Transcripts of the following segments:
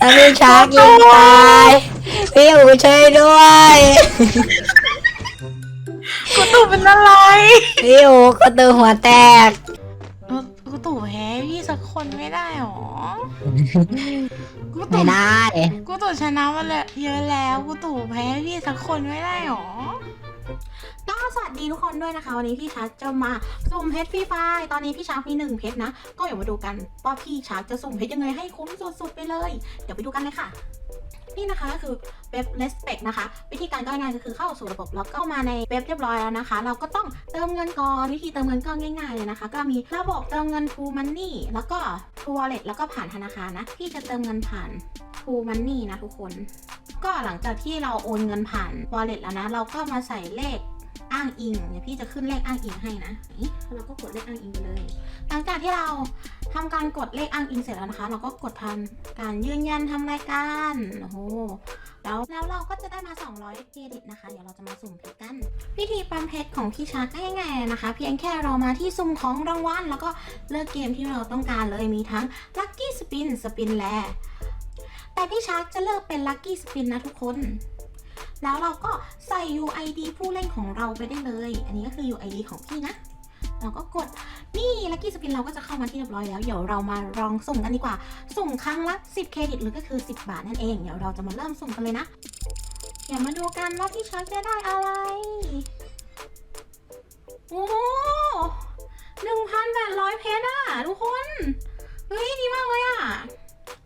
ตอนพี่ช้างยิงตายพี่อูช่วยด้วยกูตู่เป็นอะไรพี่อูก็ตือหัวแตกกูตู่แพ้พี่สักคนไม่ได้หรอกูไม่ตู่ได้ กูตู่ชนะมาเลยเยอะแล้ว กูตู่แพ้พี่สักคนไม่ได้หรอ ก็สวัสดีทุกคนด้วยนะคะ วันนี้พี่ชาร์กจะมาสุ่มเพชรฟรีไฟล์ตอนนี้พี่ชาร์กมีหนึ่งเพชรนะ ก็เดี๋ยวมาดูกันว่าพี่ชาร์กจะสุ่มเพชรยังไงให้คุ้มสุดๆไปเลย เดี๋ยวไปดูกันเลยค่ะ นี่นะคะก็คือเว็บ Respect นะคะ วิธีการก็ง่ายก็คือเข้าสู่ระบบแล้วก็มาในเว็บเรียบร้อยแล้วนะคะ เราก็ต้องเติมเงินก่อนวิธีเติมเงินก็ง่ายๆเลยนะคะ ก็มีระบบเติมเงิน True Money แล้วก็ True Wallet แล้วก็ผ่านธนาคารนะพี่จะเติมเงินผ่าน True Money นะทุกคน ก็หลังจากที่เราโอนเงินผ่าน Wallet แล้วนะ เราก็มาใส่เลขอ้างอิงเดี๋ยวพี่จะขึ้นเลขอ้างอิงให้นะเราก็กดเลขอ้างอิงไปเลย หลังจากที่เรา ทำการกดเลขอ้างอิงเสร็จแล้วนะคะ เราก็กดทำการยืนยันทำรายการโอ้โหแล้วแล้วเราก็จะได้มา 200 เครดิตนะคะ เดี๋ยวเราจะมาสุ่มเพชรกัน วิธีปั๊มเพชรของพี่ชาร์กก็ง่ายๆนะคะ เพียงแค่เรามาที่สุ่มของรางวัลแล้วก็เลือกเกมที่เราต้องการเลยมีทั้ง Lucky Spin Spin แลแต่พี่ชาร์กจะเลือกเป็น Lucky Spin นะทุกคน แล้วเราก็ใส่ UID ผู้เล่นของเราไปได้เลย อันนี้ก็คือ UID ของพี่นะ เราก็กดนี่ Lucky Spin เราก็จะเข้ามาที่เรียบร้อยแล้วเดี๋ยวเรามาลองสุ่มกันดีกว่า สุ่มครั้งละ 10 เครดิตหรือก็คือ 10 บาทนั่นเองเดี๋ยวเราจะมาเริ่มสุ่มกันเลยนะเดี๋ยวมาดูกันว่าพี่ชาร์กจะได้อะไรโอ้หนึ่งพันแปดร้อยเพชรอะทุกคนเฮ้ยดีมากเลยอะ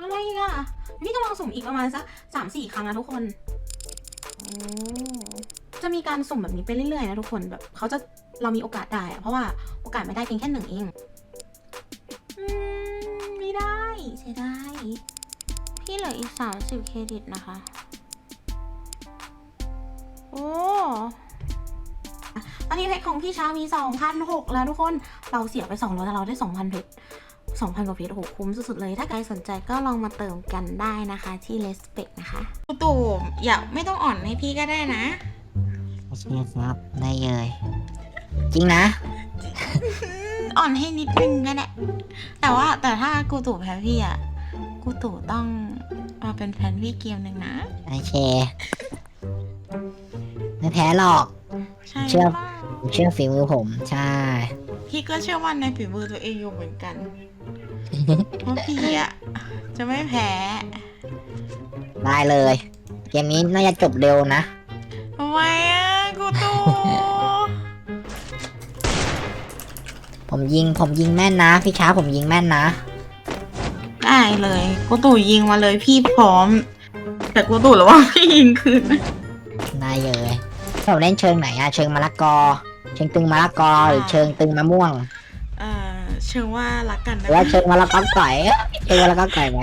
อะไรอีกอะนี่จะลองสุ่มอีกประมาณสักสามสี่ครั้งนะทุกคนโอ้จะมีการสุ่มแบบนี้ไปเรื่อยๆนะทุกคนแบบเขาจะ เรามีโอกาสได้อะเพราะว่าโอกาสไม่ได้เพียงแค่หนึ่งเองอืมไม่ได้เสียดายพี่เหลืออีกสามสิบเครดิตนะคะ โอ้ตอนนี้เพชรของพี่ช้างมี2,006แล้วทุกคนเราเสียไป200แต่เราได้2,000เพชร2,000กว่าเพชรโอ้โหคุ้มสุดๆเลย ถ้าใครสนใจก็ลองมาเติมกันได้นะคะที่ Respect นะคะตู่อย่าไม่ต้องอ่อนให้พี่ก็ได้นะโอเคครับได้เลย จริงนะ อ่อนให้นิดนึงก็ได้แต่ว่าแต่ถ้ากูตู่แพ้พี่อะ กูตู่ต้องมาเป็นแฟนพี่เกมหนึ่งนะ โอเค ไม่แพ้หรอก ใช่เชื่อปะผมเชื่อฝีมือผม ใช่ พี่ก็เชื่อมั่นในฝีมือตัวเองอยู่เหมือนกันเพราะพี่อะจะไม่แพ้ ได้เลย เกมนี้น่าจะจบเร็วนะ ทำไม ผมยิงผมยิงแม่นนะ พี่ช้าผมยิงแม่นนะ ได้เลยกูตู่ยิงมาเลยพี่พร้อม แต่กูตู่ระวังพี่ยิงคืนนะได้เลยผมเล่นเชิงไหนอะเชิงมะละกอ เชิงตึงมะละกอหรือเชิงตึงมะม่วงเออเชื่อว่ารักกันหนะรือว่าเชิงมะละกอไก่เชิงมะละกอไก่ไหม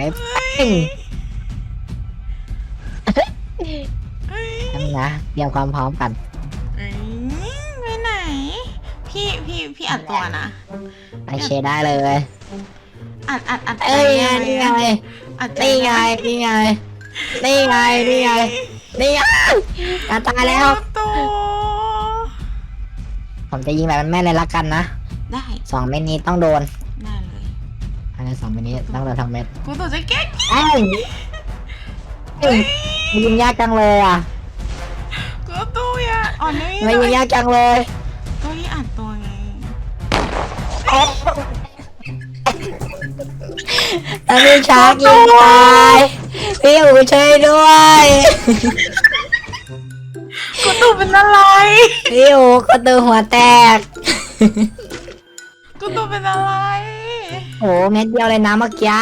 เป้งเอ้ยนั่นนะเตรียมความพร้อมกันเอ้ยไปไหน พี่พี่พี่อัดตัวนะไอเชได้เลย อัดอัดอัดเอ้ยใจนี่ไงอัดใจนี่ไงนี่ไงนี่ไงนี่ไงนี่ไงจะตายแล้วกูตู่ผมจะยิงแบบแม่นๆเลยละกันนะได้สองเม็ดนี้ต้องโดนได้เลยอันนี้สองเม็ดนี้ต้องโดนทั้งเม็ดกูตู่จะแก้เอ้ยเอ้ยยิงยากจังเลยอะกูตู่อย่าอ่อนไม่ไม่ยิงยากจังเลย ก็พี่อัดตัวไงตอนพี่ช้างยิงตายพี่อูช่วยด้วยกูตู่เป็นอะไรพี่อูก็ตือหัวแตกกูตู่เป็นอะไร โอ้เม็ดเดียวเลยนะเมื่อกี้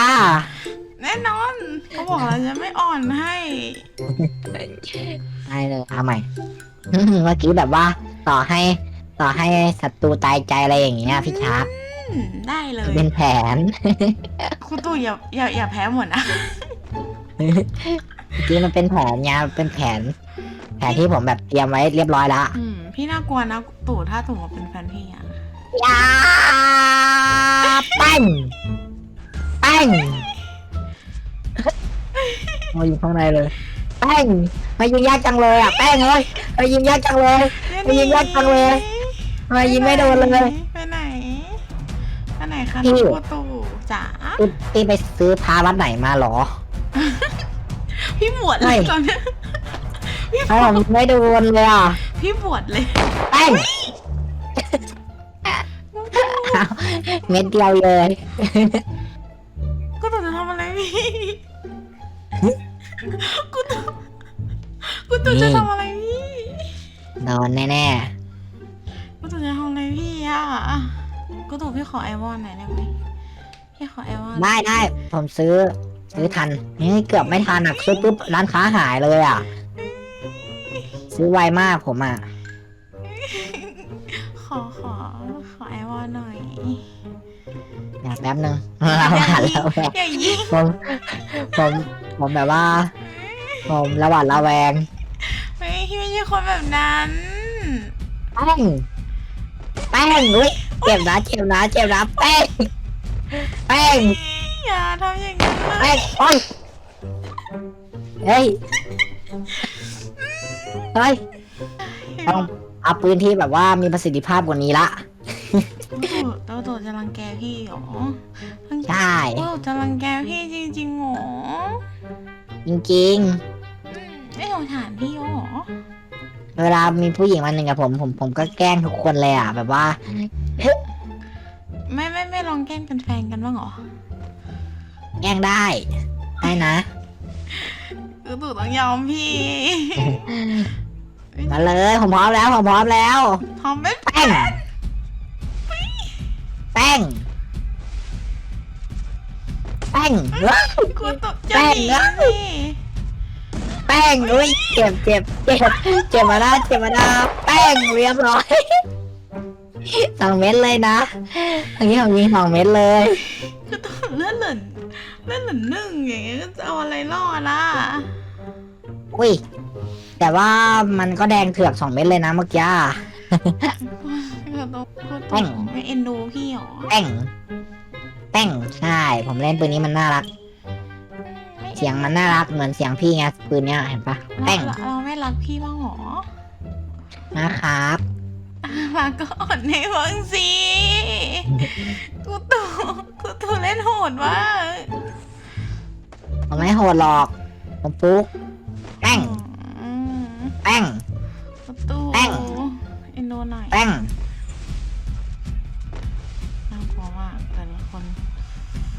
แน่นอนเขาบอกแล้วจะไม่อ่อนให้ได้เลยเอาใหม่เมื่อกี้แบบว่าต่อให้ ต่อให้ศัตรูตายใจอะไรอย่างเงี้ยพี่ช้างอืมได้เลย เป็นแผนกูตู่อย่าอย่าอย่าแพ้หมดนะ เมื่อกี้มันเป็นแผนไงมันเป็นแผน แผนที่ผมแบบเตรียมไว้เรียบร้อยแล้วอืม พี่น่ากลัวนะตู่ถ้าตู่มาเป็นแฟนพี่อะยาปั้งปั้งโอ้ยอยู่ข้างในเลยแป้งมายิงยากจังเลยอะแป้งเอ้ยมายิงยากจังเลย ไม่ยิงยากจังเลย ทำไมยิงไม่โดนเลย ไปไหนไปไหนคะพี่ น้องตู่จ๋าพี่พี่ไปซื้อพาวัดไหนมาเหรอ พี่บวชเลไม่ ยตอนเนี้ยเอ้าผมไม่โดนเลยอะพี่บวชเลยแป้งเอาเม็ดเดียวเลยกูตู่จะทำอะไรพี่กูตู่กูตู่จะทำอะไรพี่โดนแน่ ตู่พี่ขอไอวอนหน่อยได้ไหมพี่ขอไอวอนๆได้ได้ผมซื้อ ซื้อทันนี่เกือบไม่ทันอะซื้อปุ๊บร้านค้าหายเลยอะ ซื้อไวมากผมอะ ขอขอขอไอวอนหน่อยเดี๋ยวแป๊บนึงเราหันแล้วแวงอย่ายิงผมผมผมแบบว่า ผมระหวัดระแวงไม่พี่ไม่ใช่คนแบบนั้นแป้งแป้งอุ้ย เจ็บนะเจ็บนะเจ็บนะแป้งแป้งอย่าทำอย่างนั้นเลแป้ยงโอ้ยเฮ้ยเฮ้ยต้องเอาปืนที่แบบว่ามีประสิทธิภาพกว่านี้ละโตโตจะรังแกพี่เหรอรังแกใช่โตจะรังแกพี่จริงๆเหรอจริงอืมไม่สงสารพี่เหรอๆเวลามีผู้หญิงมาหนึ่งกับผมผมผมก็แกล้งทุกคนเลยอะ แบบว่า ไม่ไม่ไม่ลองแกล้งเป็นแฟนกันบ้างเหรอแกล้งได้ ได้นะ คือตู่ต้องยอมพี่ มาเลย ผมพร้อมแล้ว ผมพร้อมแล้วทอมไม่แป้ง แป้ง แป้งเฮ้ยกูตู่แป้จะงหนีนะ พี่แป้งอุ้ยเจ็บเจ็บเจ็บเจ็บมาแล้วเจ็บมาแล้วแป้งเรียบร้อย สองเม็ดเลยนะอันนี้ผมยิงสองเม็ดเลยคือตู่เลื่อนหล่นเลื่อนหล่นหนึ่งอย่างเงี้ยจะเอาอะไรรอดล่ะอุ้ยแต่ว่ามันก็แดงเถือกสองเม็ดเลยนะเมื่อกี้คือตู่คือแป้ตู่งไม่เอ็นดูพี่เหรอแป้งแป้งใช่ ผมเล่นปืนนี้มันน่ารัก เสียงมันน่ารักเหมือนเสียงพี่ไงปืนเนี้ยเห็นปะแป้งเราเราไม่รักพี่บ้างเหรอนะครับ รักก็อ่อนในบ้างสิกูตู่กูตู่เล่นโหดมากผมไม่โหดหรอก ผมฟุกแป้งอืมแป้ง กูตู่แป้ง เอ็นดูหน่อยแป้งน่ากลัวมากแต่ละคน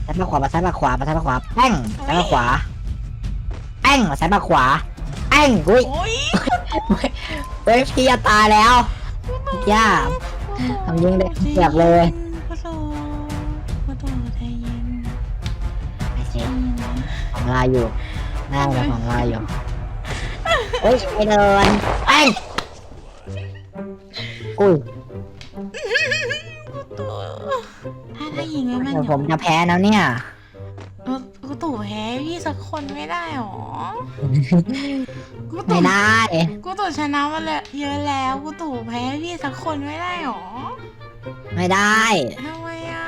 ซ้ายมาขวามาซ้ายมาขวามาซ้ายมาขวาแป้งซ้ายมาขวาแป้งมาซ้ายมาขวาแป้งอุ้ยโอ้ยเฮ้ยพี่จะตายแล้ว ย่าทำยิงได้เกือบเลยกูตู่กูตู่ใจเย็นไอ้เจ๊ใจเย็นนะของลายอยู่หน้าเลยของลายอยู่เฮ้ยไปเดินแป้งอุ้ยกูตู่ถ้าถ้ายิงไม่แม่นเดี๋ยวเดี๋ผยวมจะแพ้แล้วเนี่ยเออกู ตู่แพ้พี่สักคนไม่ได้หรอ กูไม่ตู่ได้ กูตู่ชนะมาเลยเยอะแล้ว กูตู่แพ้พี่สักคนไม่ได้หรอไม่ได้ ทำไมอะ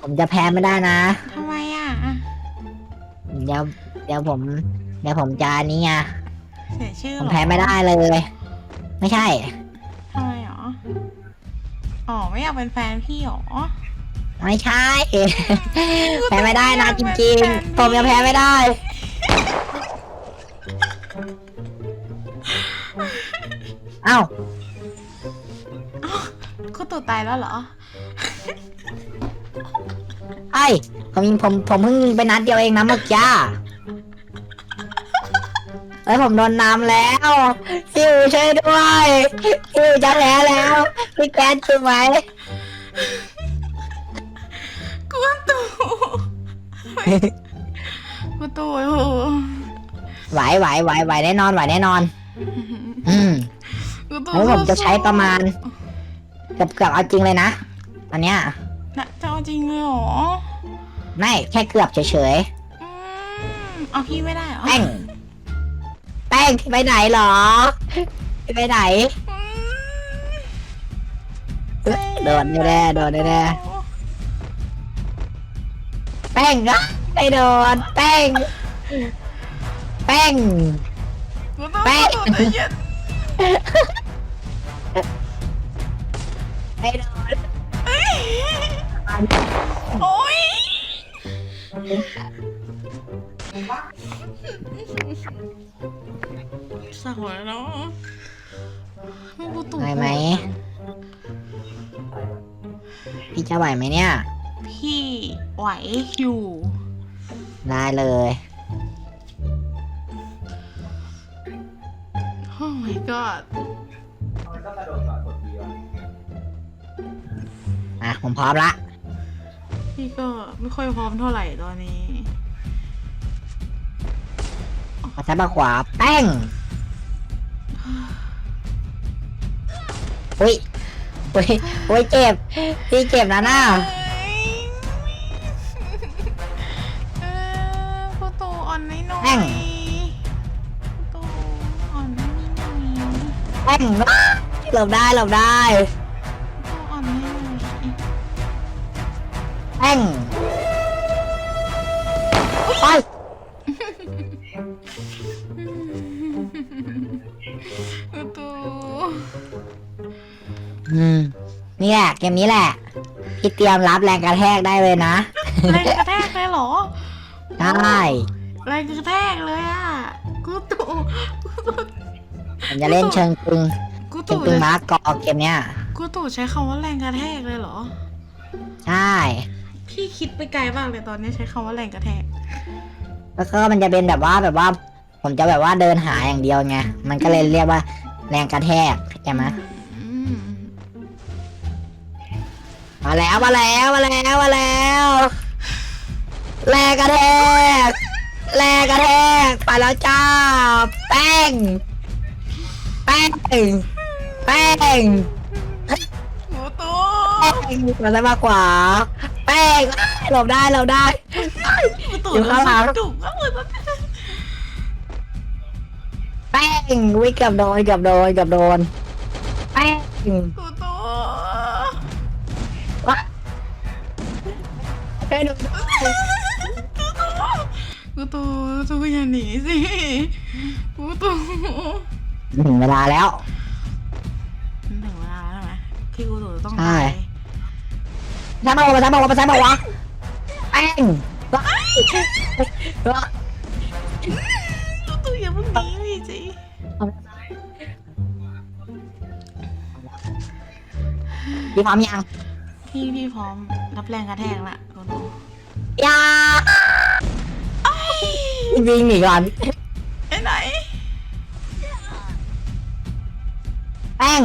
ผมจะแพ้ไม่ได้นะ ทำไมอะ เดี๋ยวเดี๋ยวผม เดี๋ยวผมจะอันนี้ไงเสียชื่อผมเหรอแพ้ไม่ได้เลย ไม่ใช่ ทำไมหรอ อ๋อไม่อยากเป็นแฟนพี่หรอ ไม่ใช่ แพ้ไม่ได้นะจริงๆ ผมจะแพ้ไม่ได้ เอ้ากูตู่ตายแล้วเหรอ ไอ้ยผมยิงผมผมเพิ่งยิงไปนัดเดียวเองนะเมื่อกี้เอ้ยผมโดนน้ำแล้วฟิวช่วยด้วยฟิวจะแพ้แล้วพี่แก๊สช่วยไหม กูตู่กูตู่โอ้โหไหวไหวไหวไหวแน่นอนไหวแน่นอน อืมกูตู่โอ้ผมจะใช้ประมาณเกือบเกือบเอาจริงเลยนะอันเนี้ยน่ะจะเอาจริงเลยเหรอไม่แค่เกือบเฉยอืมเอาพี่ไม่ได้เหรอๆแป้งแป้งพี่ไปไหนเหรอพี่ไปไหนอืมโดนแน่ๆโดนแน่ๆ แป้งอะไม่โดนแป้ง แป้ง กูตู่แป้งกูตู่ใจเย็นไม่โดนเอ้ยมาโอ๊ยสั่งแล้วเนาะไม่กูตู่ไหวไหมพี่จะไหวไหมเนี่ยพี่ ไหวอยู่ได้เลยโอ้ my god อะผมพร้อมละพี่ก็ไม่ค่อยพร้อมเท่าไหร่ตอนนี้มาซ้ายมาขวาแป้งอุ้ยอุ้ยอุ้ยเจ็บพี่เจ็บนะหน้า หลบได้หลบได้กูตู่อ่อนน้อยหน่อยแป้งไปกูตู่อืมนี่แหละเกมนี้แหละพี่เตรียมรับแรงกระแทกได้เลยนะแรงกระแทกเลยเหรอได้แรงกระแทกเลยอะกูตู่กูตู่ผมจะเล่นเชิงตึง กูเชิงตู่ตึงมาร์กอเกมเนี้ยกูตู่ใช้คำว่าแรงกระแทกเลยเหรอ ใช่ พี่คิดไปไกลมากเลยตอนนี้ใช้คำว่าแรงกระแทก แล้วก็มันจะเป็นแบบว่าแบบว่า ผมจะแบบว่าเดินหาอย่างเดียวไงมันก็เลยเรียกว่าแรงกระแทกใช่ไหมอืมมาแล้วมาแล้วมาแล้วมาแล้วแรงกระแทกแรงกระแทกไปแล้วจ้า แป้ง แป้ง แป้งโอ้ตู่แป้งมาซ้ายมากกว่า แป้งหลบได้หลบได้กูตู่อยู่ข้างหลังดุก็เหมือนแบบแป้งวิ่งเกับโดนเกับโดนเกับโดนแป้งกูตู่วะให้ดูกูตู่ตู่อย่าหนีสิกูตู่ถึงเวลาแล้ว ใช่ตายใช่ป่าวะใช่ป่าวะใช่ป่าวะแป้งว้ายว้ายกูตู่อย่าเพิ่งหนีพี่สิพี่พร้อมยังพี่พี่พร้อมรับแรงกระแทกละกูตู่ยาวิ่งหนีก่อนไอ้ไหนแป้ง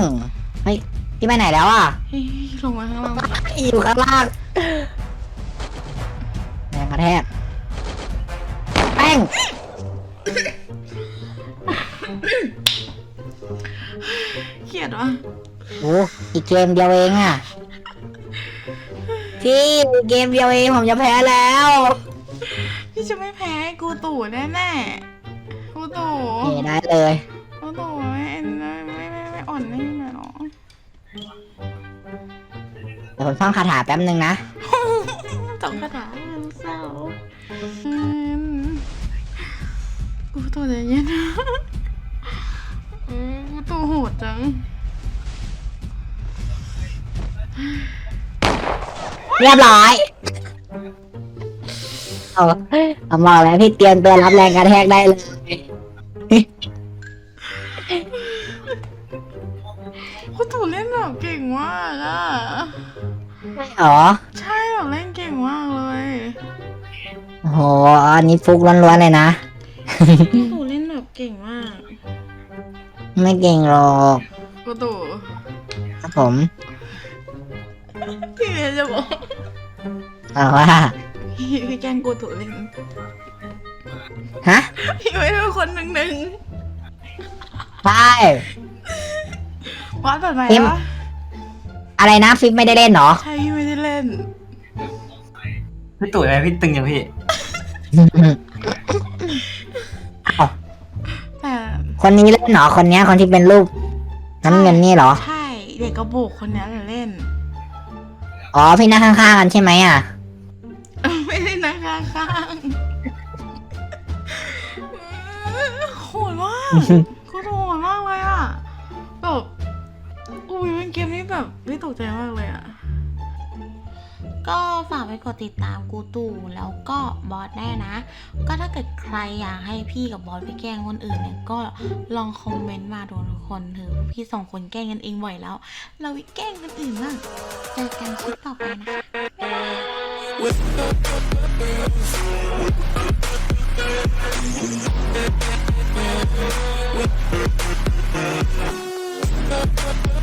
เฮ้ย พี่ไปไหนแล้วอะเฮ้ยลงมาข้างล่างอยู่ข้างล่างแรงกระแทกแป้งเกลียดวะโอ้อีกเกมเดียวเองอะพี่อีกเกมเดียวเองผมจะแพ้แล้ว พี่จะไม่แพ้ให้กูตู่แน่แน่ๆกูตู่โอเคได้เลยกูตู่ไม่ไม่ไม่ไม่ไม่อ่อนไม่ เดี๋ยวผมท่องคาถาแป๊บนึงนะตกกระถางเศร้าอืมกูตู่ใจเย็นนะอืมกูตู่โหดจัง เรียบร้อยเอาเอาบอกแล้วพี่เตรียมตัวรับแรงกระแทกได้เลยกูตู่เล่นแบบเก่งมากอะ ไม่หรอ ใช่แบบเล่นเก่งมากเลยโอ้โห อันนี้ฟุกล้วนๆเลยนะกูตู่เล่นแบบเก่งมากไม่เก่งหรอกกูตู่ครับผมพี่เมย์จะบอกเอาว่าพี่พี่แกล้งกูตู่เล่นฮะพี่ไม่เป็นคนหนึ่งหนึ่งใช่ วัดแบบไหนพิมพ์วะ อะไรนะฟิปไม่ได้เล่นเหรอ ใช่พี่ไม่ได้เล่น พี่ตุ๋ยอะไรพี่ตึงอย่างพี่อ้าวแต่คนนี้เล่นเหรอคนเนี้ยคนที่เป็นรูปน้ำเงินนี่เหรอ ใช่เด็กกระโบอกคนนี้แหละเล่น อ๋อพี่นั่งข้างๆกันใช่ไหมอะ ไม่ได้นั่งข้างๆโหดมาก ตกใจมากเลยอะก็ฝากไปกดติดตามกูตู่แล้วก็บอสได้นะ ก็ถ้าเกิดใครอยากให้พี่กับบอสไปแกล้งคนอื่นเนี่ยก็ลองคอมเมนต์มาโดนทุกคนเถอะพี่สองคนแกล้งกันเองบ่อยแล้ว เราไปแกล้งคนอื่นบ้างเจอกันคลิปต่อไปนะคะ We'll be.